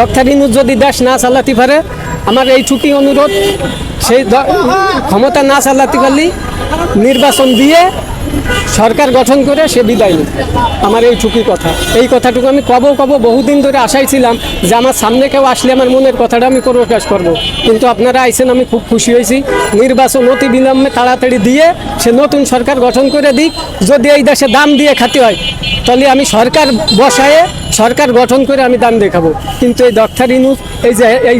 Doctor যদি দেশ না চালাতে পারে, আমার এই ছুটি অনুরোধ, সেই ক্ষমতা না চালাতে পারলে নির্বাচন দিয়ে সরকার গঠন করে সে বিদায় নেবে। আমার এই টুকি কথা। এই কথাটুকু আমি কব কব বহুদিন ধরে আশাই ছিলাম যে আমার সামনে কেউ আসলে আমার মনের কথাটা আমি প্রকাশ করব। কিন্তু আপনারা আইসেন আমি খুব খুশি হয়েছি। নির্বাচন অতি বিলম্বে তাড়াতাড়ি দিয়ে সে নতুন সরকার গঠন করে দিক। যদি এই দেশে দাম দিয়ে খাতে হয়, তাহলে আমি সরকার বসায়ে সরকার গঠন করে আমি দাম দেখাবো। কিন্তু এই ডক্টর ইনুস এই যে এই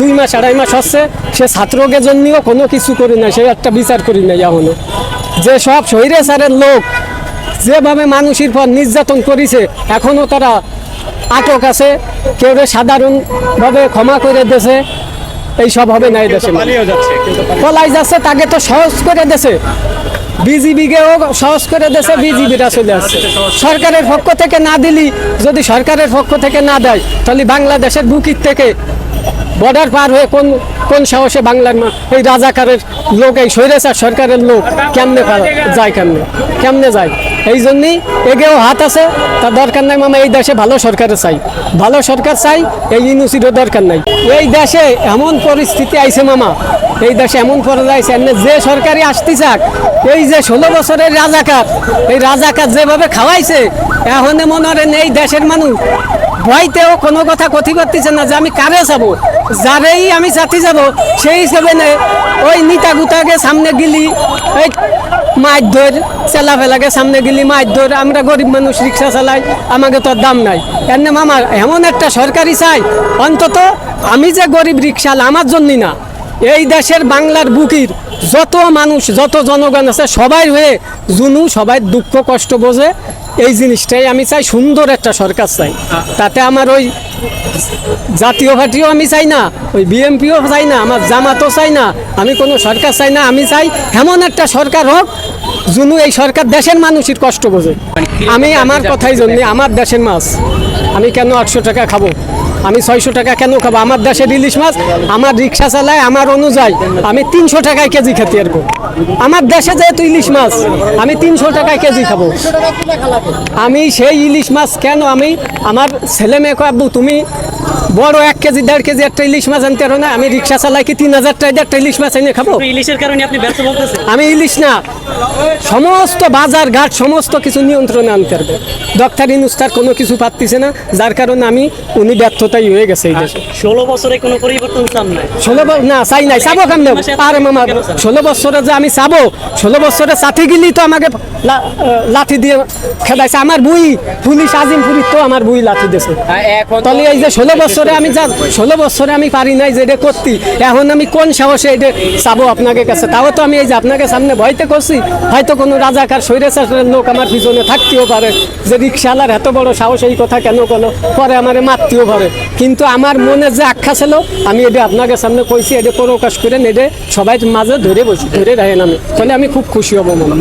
দুই মাস আড়াই মাস হচ্ছে সে ছাত্রকে জন্যও কোনো কিছু করি না সে একটা বিচার করি না এখনও। যে সব শহীরে সারের লোক যেভাবে মানুষের পর নির্যাতন করেছে এখনও তারা আটক আছে কেউ সাধারণভাবে ক্ষমা করে দেছে এইসব হবে না এই দেশে। পলাই যাচ্ছে তাকে তো সহজ করে দেছে বিজিবিকেও সহজ করে দেশে বিজিবিরা চলে আসছে। সরকারের পক্ষ থেকে না দিলি, যদি সরকারের পক্ষ থেকে না দেয়, তাহলে বাংলাদেশের বুকির থেকে বর্ডার পার হয়ে কোন কোন সাহসে বাংলার এই রাজাকারের লোক, এই স্বৈরাচার সরকারের লোক কেমনে যায় কেমনে? কেমনে যায়? এই জন্যই এগেও হাত আছে। তার দরকার নাই মামা, এই দেশে ভালো সরকারে চাই। ভালো সরকার চাই, এই ইউনিভার্সিটির দরকার নাই। এই দেশে এমন পরিস্থিতি আইছে মামা। এই দেশে এমন পর্যায়ে এমনি যে সরকারি আসতে চাক, এই যে ষোলো বছরের রাজাকার, এই রাজাকার যেভাবে খাওয়াইছে, এখন মনে করেন এই দেশের মানুষ ভয়তেও কোনো কথা কথি করতেছে না যে আমি কারে যাব। যারেই আমি চাতি যাব। সেই হিসেবে ওই নিতা গুতাকে সামনে গিলি, এই মাছ ধর, চেলা ফেলাকে সামনে গেলি মাছ ধর, আমরা গরিব মানুষ, রিক্সা চালাই, আমাকে তো দাম নাই। এমনি মামা, এমন একটা সরকারি চাই, অন্তত আমি যে গরিব রিক্সাল, আমার জন্যই না। এই দেশের বাংলার বুকির যত মানুষ, যত জনগণ আছে, সবাই হয়ে জুনু সবাই দুঃখ কষ্ট বোঝে। এই জিনিসটাই আমি চাই, সুন্দর একটা সরকার চাই। তাতে আমার ওই জাতীয় পার্টিও আমি চাই না, ওই বিএমপিও চাই না, আমার জামাতও চাই না, আমি কোনো সরকার চাই না, আমি চাই এমন একটা সরকার হোক জুনু এই সরকার দেশের মানুষের কষ্ট বোঝে। আমি আমার কথাই জন্য আমার দেশের মাছ, আমি কেন আটশো টাকা খাব? আমি ছয়শো টাকা কেন খাব? আমার দেশের ইলিশ মাছ, আমার রিক্সা চালায়, আমার অনুযায়ী আমি তিনশো টাকায় কেজি খেতে পারব। আমার দেশে যেহেতু ইলিশ মাছ আমি তিনশো টাকায় কেজি খাব। আমি সেই ইলিশ মাছ কেন আমি আমার ছেলে মেয়ে কয়, আব্বু তুমি বড় এক কেজি দেড় কেজি একটা ইলিশ মাছ আনতে পারো না? আমি রিক্সা চালাই কি তিন হাজার টাকা একটা ইলিশ মাছ এনে খাব? ইলিশের কারণে আপনি ব্যর্থ বলতেছেন? আমি ইলিশ না সমস্ত বাজার ঘাট সমস্ত কিছু নিয়ন্ত্রণে আনতে পারবে। ডক্টর ইনুস্তার কোনো কিছু পাচ্ছিছে না যার কারণে আমি উনি ব্যর্থতাই হয়ে গেছে এই দেশে। ষোলো বছরে কোনো পরিবর্তন চান নাই? ষোলো না চাই নাই। চাবো কেমনে? আরে মামা ষোলো বছরে যে আমি চাবো। ষোলো বছরে চাথি গেলি তো আমাকে লাঠি দিয়ে খেদাইছে। আমার বুই পুলিশ আজিমপুরির তো আমার বুই লাঠি দিয়েছে তাহলে এই যে ষোলো বছরে আমি যা ষোলো বছরে আমি পারি নাই যে এটা করতি। এখন আমি কোন সাহসে এটা চাবো আপনাকে কাছে? তাও তো আমি এই যে আপনাকে সামনে ভয়তে করছি। হয়তো কোনো রাজাকার স্বৈরাচারের লোক আমার পিছনে থাকতেও পারে। যে রিক্সাওয়ালার এত বড় সাহস এই কথা কেন করল? পরে আমার মারতেও পারে। কিন্তু আমার মনে যে আখ্যা ছিল আমি এটা আপনাকে সামনে কইছি এটা প্রকাশ করে নেটে সবাই মাঝে ধরে বসি ধরে রাখেন আমি তাহলে আমি খুব খুশি হব মনে